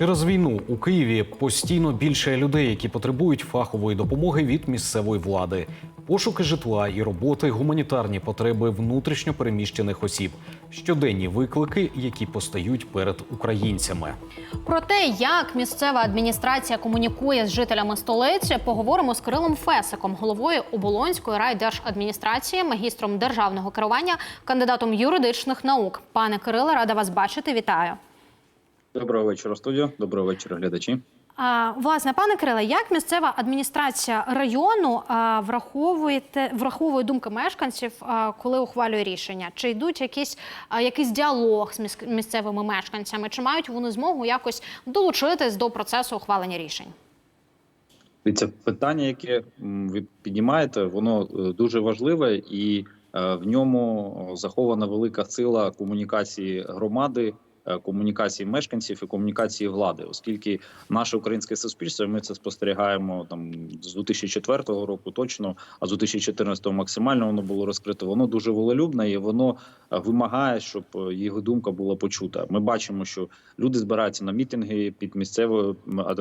Через війну у Києві постійно більше людей, які потребують фахової допомоги від місцевої влади, пошуки житла і роботи, гуманітарні потреби внутрішньо переміщених осіб, щоденні виклики, які постають перед українцями. Про те, як місцева адміністрація комунікує з жителями столиці, поговоримо з Кирилом Фесиком, головою Оболонської райдержадміністрації, магістром державного керування, кандидатом юридичних наук. Пане Кириле, рада вас бачити. Вітаю. Доброго вечора, студіо. Доброго вечора, глядачі. А, власне, пане Кириле, як місцева адміністрація району а, враховуєте враховує думки мешканців, а, коли ухвалює рішення? Чи йдуть якісь а, якийсь діалог з міс- місцевими мешканцями? Чи мають вони змогу якось долучитись до процесу ухвалення рішень? Це питання, яке ви піднімаєте, воно е, дуже важливе і е, в ньому захована велика сила комунікації громади, комунікації мешканців і комунікації влади, оскільки наше українське суспільство, ми це спостерігаємо там з 2004 року, точно, а з 2014 максимально воно було розкрито. Воно дуже волелюбне і воно е, вимагає, щоб е, його думка була почута. Ми бачимо, що люди збираються на мітинги під місцевою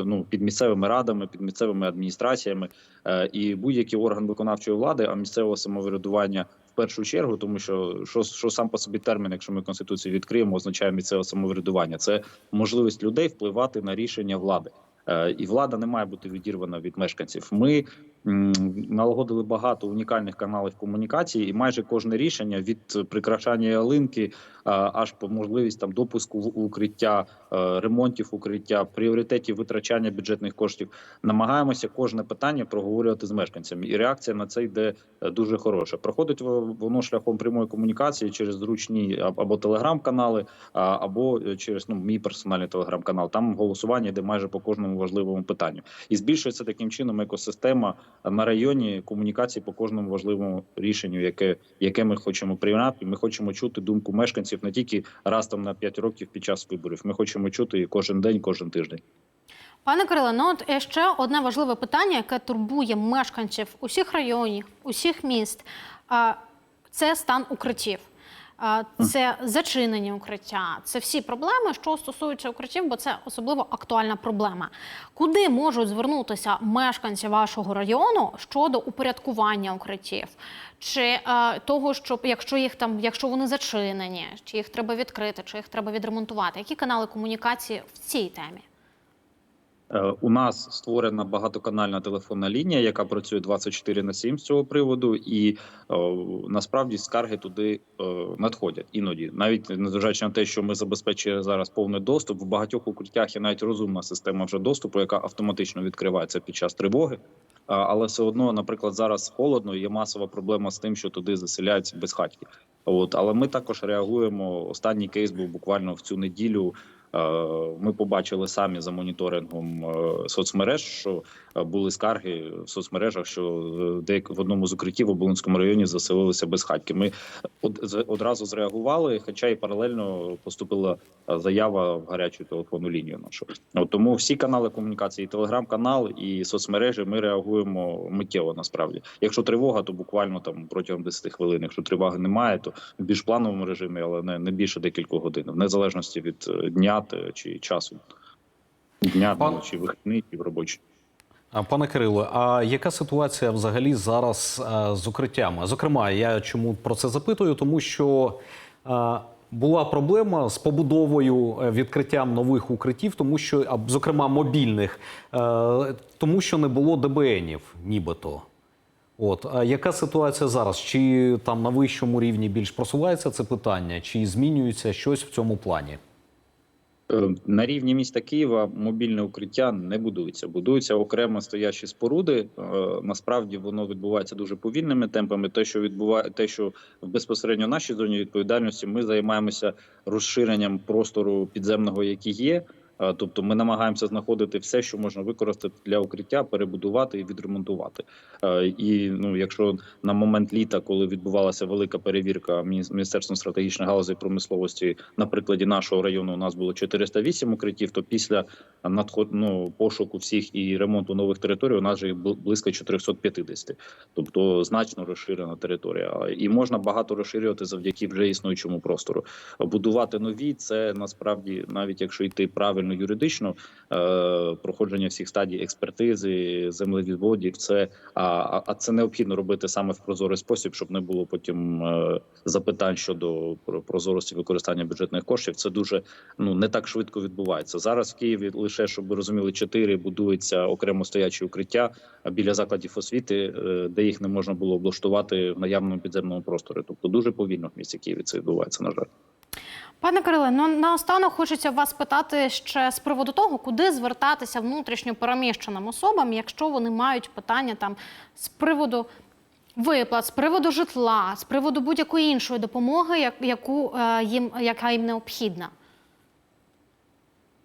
ну, під місцевими радами, під місцевими адміністраціями, Е, і будь-який орган виконавчої влади, а місцевого самоврядування першу чергу, тому що що, що сам по собі термін, якщо ми конституцію відкриємо, означає місцеве самоврядування. Це можливість людей впливати на рішення влади. Е, І влада не має бути відірвана від мешканців. Ми налагодили багато унікальних каналів комунікації, і майже кожне рішення від прикрашання ялинки аж по можливість там допуску в укриття, е, ремонтів укриття, пріоритетів витрачання бюджетних коштів. Намагаємося кожне питання проговорювати з мешканцями, і реакція на це йде е, дуже хороша. Проходить во- воно шляхом прямої комунікації через зручні або телеграм-канали, або е, через ну мій персональний телеграм-канал. Там голосування йде майже по кожному важливому питанню, і збільшується таким чином екосистема на районі комунікації по кожному важливому рішенню, яке яке ми хочемо прийняти. Ми хочемо чути думку мешканців не тільки раз там на 5 років під час виборів. Ми хочемо чути її кожен день, кожен тиждень. Пане Кириле, ну от е, ще одне важливе питання, яке турбує мешканців усіх районів, усіх міст. Це стан укриттів. А, Це зачинені укриття, це всі проблеми, що стосуються укриттів, бо це особливо актуальна проблема. Куди можуть звернутися мешканці вашого району щодо упорядкування укриттів? Чи е, того, щоб якщо їх там, якщо вони зачинені, чи їх треба відкрити, чи їх треба відремонтувати? Які канали комунікації в цій темі? Е, У нас створена багатоканальна телефонна лінія, яка працює 24 на 7 з цього приводу, і е, насправді скарги туди е, надходять іноді, навіть незважаючи на те, що ми забезпечуємо зараз повний доступ. В багатьох укриттях є навіть розумна система вже доступу, яка автоматично відкривається під час тривоги. Але все одно, наприклад, зараз холодно, є масова проблема з тим, що туди заселяються безхатьки. От але ми також реагуємо. Останній кейс був буквально в цю неділю. Е, Ми побачили самі за моніторингом е, соцмереж, що е, були скарги в соцмережах, що деяк в одному з укриттів в Оболонському районі заселилися безхатьки. Ми од- з- одразу зреагували, хоча і паралельно поступила заява в гарячу телефонну лінію. Нашу тому всі канали комунікації, і телеграм-канал і соцмережі. Ми реагуємо миттєво. Насправді, якщо тривога, то буквально там протягом 10 хвилин. Якщо тривоги немає, то в більш плановому режимі, але не, не більше декількох годин, в незалежності від дня та- чи часу. Дня Пан- чи вихідний, чи в робочий. Пане Кириле, а яка ситуація взагалі зараз а, з укриттями? Зокрема, я чому про це запитую? Тому що а, була проблема з побудовою е, відкриттям нових укриттів, тому що, зокрема, мобільних, е, тому що не було ДБНів, нібито. От а яка ситуація зараз? Чи там на вищому рівні більш просувається це питання, чи змінюється щось в цьому плані? Е, На рівні міста Києва мобільне укриття не будується. Будуються окремо стоячі споруди. Е, Насправді воно відбувається дуже повільними темпами. Те, що відбуває, те, що в безпосередньо нашій зоні відповідальності, ми займаємося розширенням простору підземного, який є. Е, Тобто ми намагаємося знаходити все, що можна використати для укриття, перебудувати і відремонтувати. Е, І ну, якщо на момент літа, коли відбувалася велика перевірка Мініс- Міністерством стратегічної галузі промисловості, на прикладі нашого району у нас було 408 укриттів, то після надход ну, пошуку всіх і ремонту нових територій. У нас же їх бл- близько 450, тобто значно розширена територія. І можна багато розширювати завдяки вже існуючому простору. Будувати нові це насправді, навіть якщо йти правильно юридично, е, проходження всіх стадій експертизи, землевідводів, це а, а- це необхідно робити саме в прозорий спосіб, щоб не було потім е, запитань щодо про- прозорості використання бюджетних коштів. Це дуже ну не так швидко відбувається. Зараз в Києві лише щоб ви розуміли, чотири будується окремо стоячі укриття біля закладів освіти, е, де їх не можна було облаштувати в наявному підземному просторі. Тобто дуже повільно в місті Києві це відбувається. На жаль. Пане Кириле, ну наостанок хочеться вас питати ще з приводу того, куди звертатися внутрішньо переміщеним особам, якщо вони мають питання там з приводу виплат, з приводу житла, з приводу будь-якої іншої допомоги, як- яку е, їм яка їм необхідна.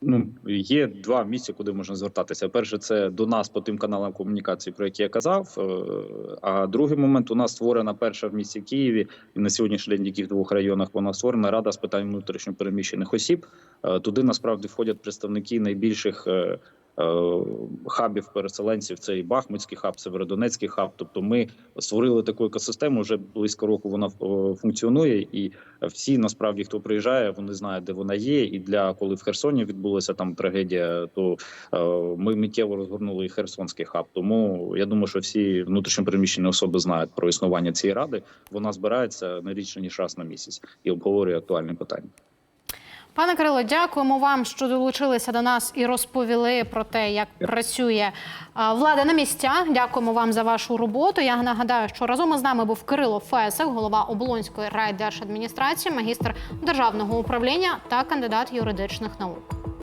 Ну є два місця, куди можна звертатися. Перше, це до нас по тим каналам комунікації, про які я казав. Е, А другий момент у нас створена перша в місті Києві, і на сьогоднішній день в яких двох районах вона створена рада з питань внутрішньопереміщених осіб. Е, Туди насправді входять представники найбільших. Е, Хабів переселенців це і Бахмутський хаб, Северодонецький хаб. Тобто, ми створили таку екосистему. Вже близько року вона е, функціонує, і всі насправді, хто приїжджає, вони знають, де вона є. І для коли в Херсоні відбулася там трагедія, то е, ми миттєво розгорнули і Херсонський хаб. Тому я думаю, що всі внутрішньопереміщені особи знають про існування цієї ради. Вона збирається рідше ніж раз на місяць і обговорює актуальні питання. Пане Кирило, дякуємо вам, що долучилися до нас і розповіли про те, як працює влада на місцях. Дякуємо вам за вашу роботу. Я нагадаю, що разом із нами був Кирило Фесик, голова Оболонської райдержадміністрації, магістр державного управління та кандидат юридичних наук.